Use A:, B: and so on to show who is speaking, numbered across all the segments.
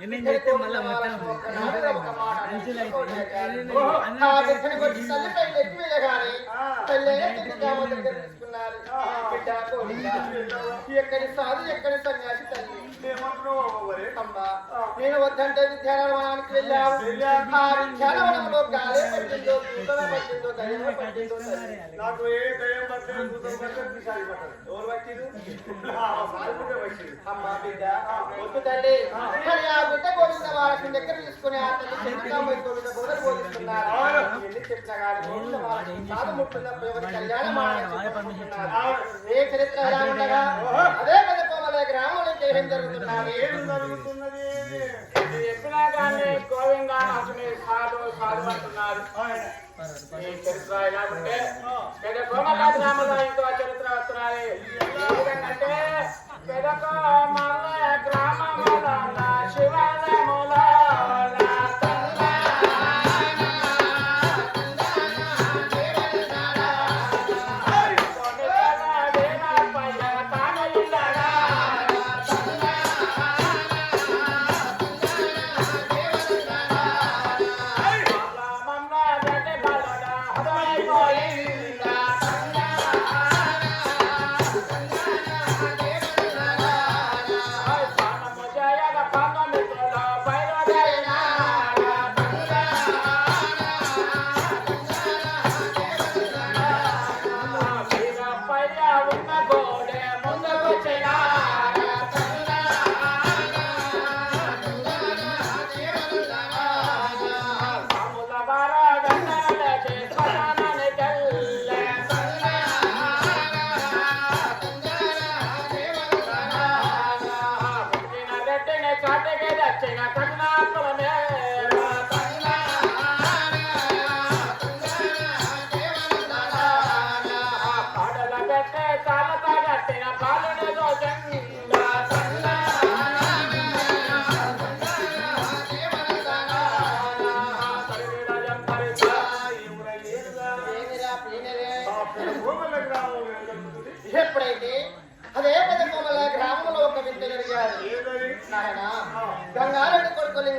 A: మళ్ళా మొత్తం అంచులు
B: ఎక్కడి సాధు ఎక్కడి సన్యాసి తల్లి నేను వద్దంటే ఆ విద్యానవనంలో గాలి పట్టిందో భూతమే పట్టిందో దయ్యమే పట్టిందో
C: నాకు ఏ దయ్యం పట్టలేదు భూతం పట్టలేదు పిశాచి పట్టలేదు ఎవరు పట్టిరు సాల్పుడే పట్టిరు
B: అమ్మా బిడ్డ వద్దు తల్లి కానీ ఆ బిడ్డ కోరిన వాళ్ళకి దగ్గర తీసుకుని ఆ తల్లి చెట్టుగా పోయి కోరిన బోధలు బోధిస్తున్నారు ఎన్ని చెప్పినా కానీ కోరిన వాళ్ళకి సాధు ముట్టున్నప్పుడు ఎవరి కళ్యాణం మాట్లాడుతున్నారు ఏ చరిత్ర ఎలా ఉండగా అదే పెద్ద గ్రామంలో చేయడం జరుగుతున్నారు
C: ఏం జరుగుతున్నది
D: చెప్పినా కానీ గోవింద అతని సాధు సాధు అంటున్నారు ఈ చరిత్ర ఎలా ఉంటే పెద్ద ఎందుకంటే పెద్ద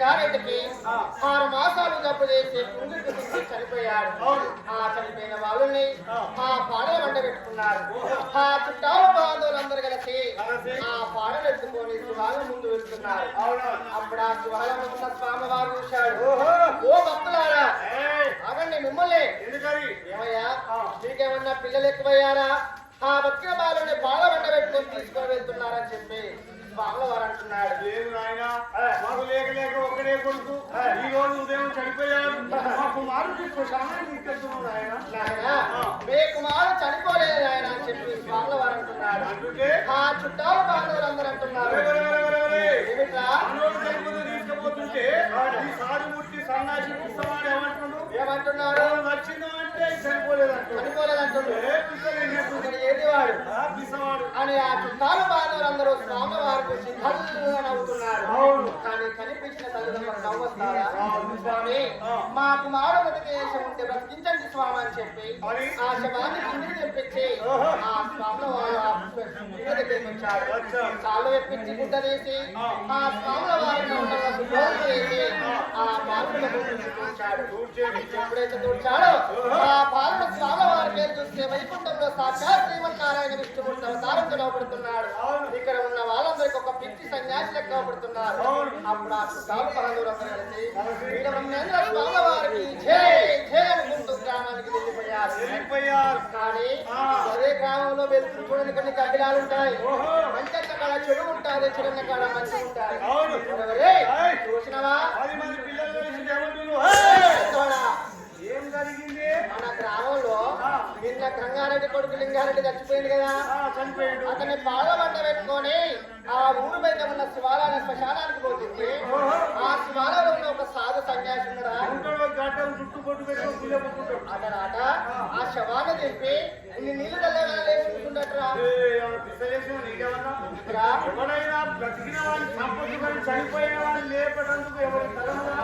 B: కొడుకు లింగారెడ్డికి ఆరు మాసాలు జబ్బు చేసి కుంగికి కుంగి చనిపోయాడు. ఆ చనిపోయిన వాళ్ళని ఆ. పాడల వంట పెట్టుకున్నారు. ఆ చుట్టాల బాంధవులందరూ కలిసి ఆ పాడలు ఎత్తుకొని శివాలయం ముందు వెళ్తున్నారు. అప్పుడు ఆ శివాలయంలో ఉన్న స్వామివారు చూశాడు. ఓ భక్తులారా ఆగండి మిమ్మల్ని. ఏమయ్యా మీకేమన్నా పిల్లలు ఎక్కువయ్యారా? ఆ భక్తుల బాలుని బాల వంట పెట్టుకొని తీసుకొని వెళ్తున్నారని చెప్పి స్వాముల వారు అంటున్నాడు
C: లేదు నాయన మాకు లేక లేక ఒక్కడే కొడుకు. ఈ రోజు ఉదయం చనిపోయాడు. మా కుమారుడికి తీసుకెళ్తున్నాం నాయన.
B: నాయనా, మీ కుమారుడు చనిపోలేదు ఆయన అని చెప్పి స్వాముల వారు అంటున్నాడు
C: అందుకే
B: ఆ చుట్టాల అంటున్నారు. ఏమిట్రా?
C: మనోడు చనిపోతే తీసుకుపోతుంటే ఈ సాధుమూర్తి సన్నాసి పుస్తమాడు ఏమంటున్నాడు?
B: ఏమంటున్నారు
C: వాడు వచ్చిందో అంటే చనిపోలేదు
B: చనిపోలేదు. ఇక్కడ ఏది వాడు? అని ఆ చుట్టాల బాంధవులందరూ స్వాముల వారు మా కుమారుడు బ్రతికేసి ఉంటే బ్రతికించండి స్వామి అని చెప్పి? ఆ శవాన్ని కిందికి తెప్పించి ఆ స్వాముల వచ్చాడు. కాళ్ళు వెప్పించి గుడ్డ వేసి ఆ స్వాముల వారిని ఉండగా చేసి ఎప్పుడైతే కూర్చాడో ఆ పాలను స్వాముల వారి పేరు చూస్తే వైకుంఠంలో సాక్షాత్ శ్రీమన్నారాయణ విష్ణుమూర్తి ఇక్కడ ఉన్న వాళ్ళందరికీ ఒక పిచ్చి సన్యాసి లెక్క అవపడుతున్నారు అప్పుడు ఆ చుట్టాలు పదవులందరూ కలిసి వీర బ్రహ్మేంద్ర స్వాముల వారికి జై జై అనుకుంటూ గ్రామానికి వెళ్ళిపోయారు
C: చనిపోయారు
B: కానీ అదే గ్రామంలో వెళ్తూ చూడని కొన్ని కబిలాలు ఉంటాయి. మంచి కాడ చెడు మంచి ఉంటాయి? చూసినవా
C: ఏం జరిగింది
B: మన గ్రామంలో నిన్న గంగారెడ్డి కొడుకు లింగారెడ్డి చచ్చిపోయింది కదా
C: చనిపోయాడు
B: అతన్ని పాల వంట పెట్టుకొని ఆ ఊరు బయట ఉన్న శివాలయ శ్మశానానికి పోతుంది ఆ శివాలయంలో ఉన్న ఒక సాధు సన్యాసి ఉన్నాడా
C: ఉంటాడు
B: అతనాట ఆ శవాన్ని దింపి ఇన్ని నీళ్ళు తెల్లగా లేచి
C: ఎవరైనా బ్రతికిన వాడిని చంపొద్దుకొని చనిపోయిన వాళ్ళు లేపడానికి ఎవరి తలముగా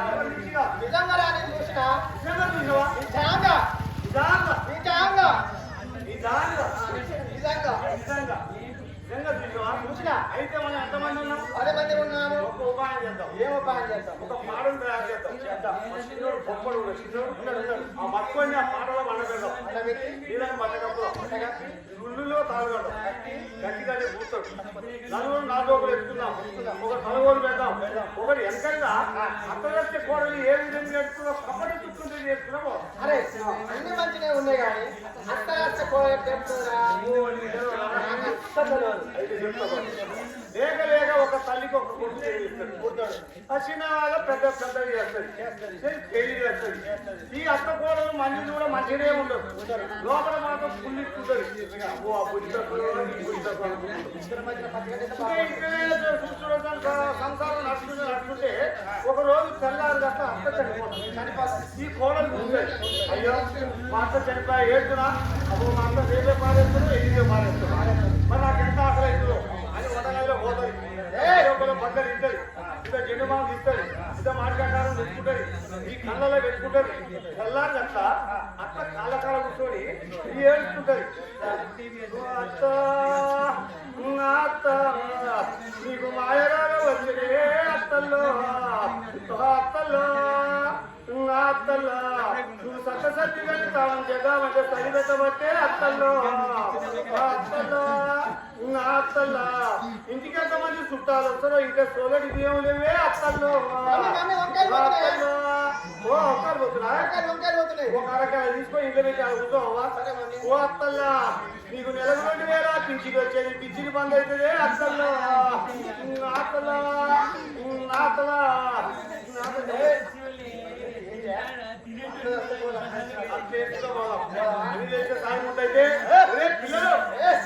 B: వచ్చిన?
C: అయితే మనం ఎంతమంది ఉన్నాం?
B: పది మంది ఉన్నాము
C: ఒక ఉపాయం చేద్దాం.
B: ఏం ఉపాయం చేద్దాం?
C: ఒక పాడను తయారు చేద్దాం. చేద్దాం? చిన్నోడు గొప్పడు ఉన్నాడు. ఉన్నాడు. ఆ మక్కువని ఆ పాటలో
B: పెట్టి?
C: నీళ్ళని పట్టకప్పుడు గుళ్ళులో తాగడం. గట్టిగానే కూర్చోడు. నలుగురు నాలుగు ఒకరు ఎత్తుకున్నాం ఒక తలగోడు పెడదాం ఒకటి వెనకగా అత్తగచ్చే కోడలు ఏ విధంగా ఎత్తుకున్నా కబడ్డీ చుట్టుకుంటే చేసుకున్నామో
B: అరే అన్ని మంచిగా ఉన్నాయి కానీ అత్త అత్త కోయ పెట్టుకురా
C: అయితే చెప్తా లేక లేక ఒక తల్లికి ఒక కొడుకు పుడతాడు ఆ చిన్న వాళ్ళ పెద్ద పెద్దవి చేస్తుంది పెళ్ళి చేస్తుంది ఈ అత్త కూడలు మంది కూడా మంచిగానే ఉండదు. లోపల మాత్రం పుల్లి సంసారం నడుచుకుంటే నడుస్తుంటే ఒక రోజు తెల్లారు గట్ట అత్త చనిపోతుంది. చనిపోతుంది ఈ కోడలు చూస్తుంది అయ్యో మా అత్త చనిపోయి ఏడుతున్నా అప్పుడు మా అత్త రేపే పారేస్తున్నా ఎదిగే పారేస్తున్నా మరి నాకు ఎంత ఆకలి అవుతుందో అని వడగాల్లో పోతుంది ఏ అందరు బద్దలు ఇస్తుంది ఇంత జెండు మామ ఇస్తుంది ఇంత మాటకారం పెట్టుకుంటుంది ఈ కళ్ళలో పెట్టుకుంటుంది తెల్లారు గట్ట అత్త కాళ్ళకాల కూర్చొని ఈ ఏడుస్తుంటది. అత్త అత్త నీకు మాయరాగా వచ్చినే అత్తల్లో. అత్తల్లో. అత్తల్లో. నువ్వు సత్త తాను చేద్దామంటే సరిపెట్టబట్టే అత్తల్లో. అత్తల్లో. అత్తల్లో ఇంటికి ఎంతమంది చుట్టాలు వస్తారో ఇంకా సోలడి బియ్యం లేవే అత్తల్లో ఓ ఒక్కరు పోతున్నా ఒక అరకాయ ఇంట్లో పెట్టి. ఓ అత్తల్లా నీకు నెలకు రెండు వేల పింఛన్ వచ్చేది పింఛన్ బంద్ అవుతుంది అత్తల్లో నాతలా నాతలా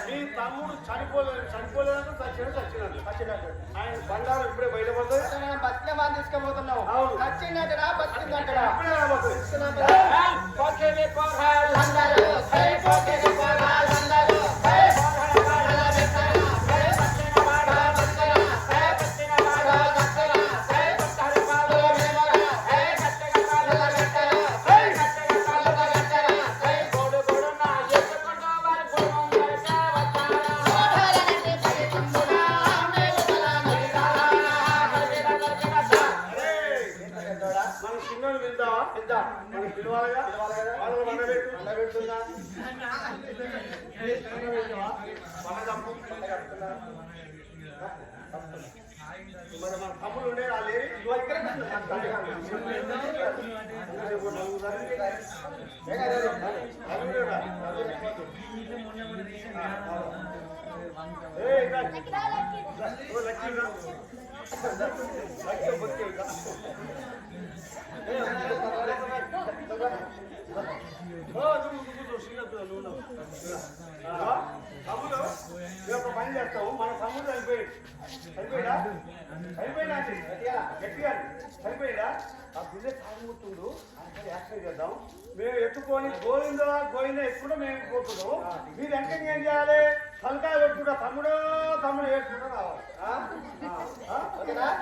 C: నీ తమ్ముడు చనిపోలేదు చనిపోలేదంటే చచ్చాడు చచ్చినాడు చచ్చినాడు ఆయన బండారం ఇప్పుడే బయటపడుతుంది
B: బతికే వాళ్ళు తీసుకుపోతున్నావు
C: అవును.
B: వచ్చిందంటరా బతికిందంటరా
C: ఇప్పుడే రాబోతుంది వెళ్దావా వెళ్దాం మనం పిలవాలిగా వాళ్ళు వండబెట్టు వండబెడుతుందా మరి మన తమ్ముడు ఉండే వాళ్ళు ఏరి ఇదిగో ఇక్కడ ఏయ్ రా. ఓ లక్కీ రా. లక్కీ బొక్కే రా. తమ్ముడు ఒక పని చేస్తావు మన తమ్ముడు చనిపోయాడు చనిపోయాడా గట్టిగా చనిపోయాడా ఆ బిడ్డ తాగుతుండు అంటే యాక్సిడెంట్ చేద్దాం మేము ఎత్తుకొని గోవిందా గోవిందా ఎప్పుడు మేము పోతున్నాం మీరు వెంటనే ఏం చేయాలి తలకాయ కొట్టుకుంటా తమ్ముడు తమ్ముడు వేసుకుంటా రావాలి ఆ?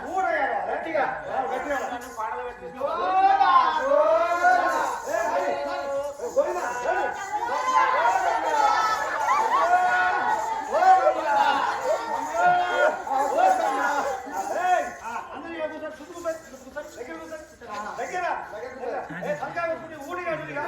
C: కూడా గట్టిగా ఆ, గట్టిగా పాటలు పెట్టి గోవిందా, గోవిందా. ఏ, హరి. ఏ, గోవిందా, హరి.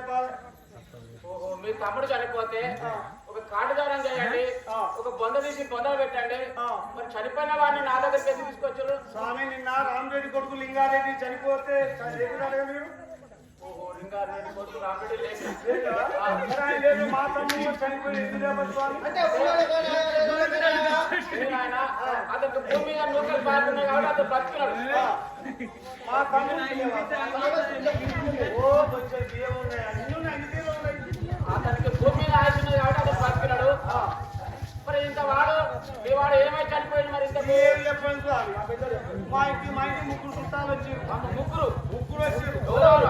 C: లేపాలి
D: ఓహో మీ తమ్ముడు చనిపోతే ఒక కాటుదారం చేయండి. ఒక బొంద తీసి బొందలు పెట్టండి. మరి చనిపోయిన వాడిని నా దగ్గరికి తీసుకొచ్చారు?
C: స్వామి నిన్న రామరెడ్డి కొడుకు లింగారెడ్డి చనిపోతే మీరు?
D: అతనికి భూమి మీద నూకలు పారుతున్నాయి కాబట్టి అతను బతుకున్నాడు.
C: మా
D: అతనికి భూమి ఆశ ఉన్నది కాబట్టి అతను బతుకున్నాడు మరి ఇంత వాడు మీ వాడు ఏమై చనిపోయింది మరి ఇంత
C: మా ఇంటి మా ఇంటి ముగ్గురు చుట్టాలు వచ్చి
D: ముగ్గురు